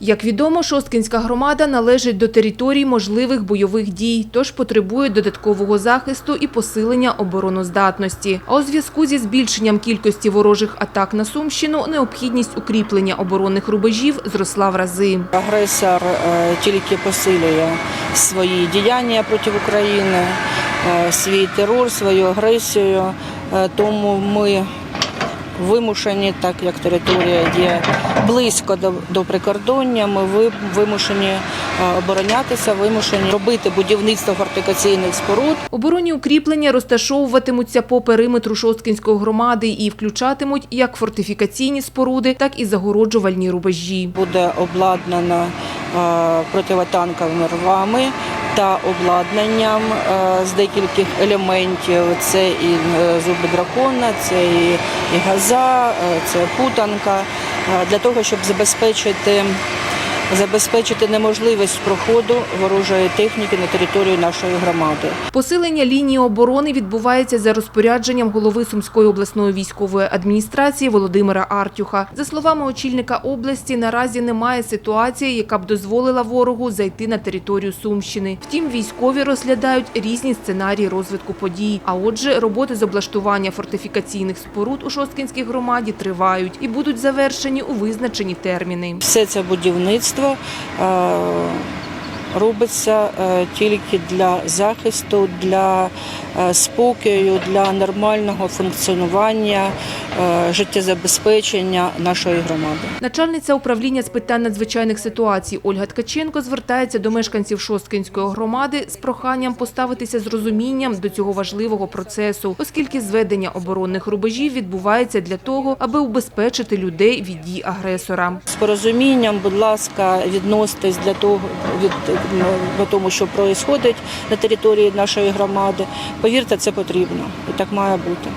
Як відомо, Шосткинська громада належить до територій можливих бойових дій, тож потребує додаткового захисту і посилення обороноздатності. А у зв'язку зі збільшенням кількості ворожих атак на Сумщину необхідність укріплення оборонних рубежів зросла в рази. Агресор е, тільки посилює свої діяння проти України, е, свій терор, свою агресію. Е, Тому ми вимушені, так як територія є близько до, до прикордоння, ми вимушені е, оборонятися, вимушені робити будівництво фортифікаційних споруд. Оборонні укріплення розташовуватимуться по периметру Шосткинської громади і включатимуть як фортифікаційні споруди, так і загороджувальні рубежі. буде обладнана е, противотанковими рвами та обладнанням е, з декількох елементів. Це і е, зуби дракона, це і, газа, е, це путанка для того, щоб забезпечити. Забезпечити неможливість проходу ворожої техніки на територію нашої громади. Посилення лінії оборони відбувається за розпорядженням голови Сумської обласної військової адміністрації Володимира Артюха. За словами очільника області, наразі немає ситуації, яка б дозволила ворогу зайти на територію Сумщини. Втім, військові розглядають різні сценарії розвитку подій. А отже, роботи з облаштування фортифікаційних споруд у Шосткінській громаді тривають і будуть завершені у визначені терміни. Все це будівництво е, робиться е, тільки для захисту, для е, спокою, для нормального функціонування, е, життєзабезпечення нашої громади. Начальниця управління з питань надзвичайних ситуацій Ольга Ткаченко звертається до мешканців Шосткинської громади з проханням поставитися з розумінням до цього важливого процесу, оскільки зведення оборонних рубежів відбувається для того, аби убезпечити людей від дій агресора. З порозумінням, будь ласка, відноситесь для того від ну, до тому, що відбувається на території нашої громади. Повірте, це потрібно і так має бути.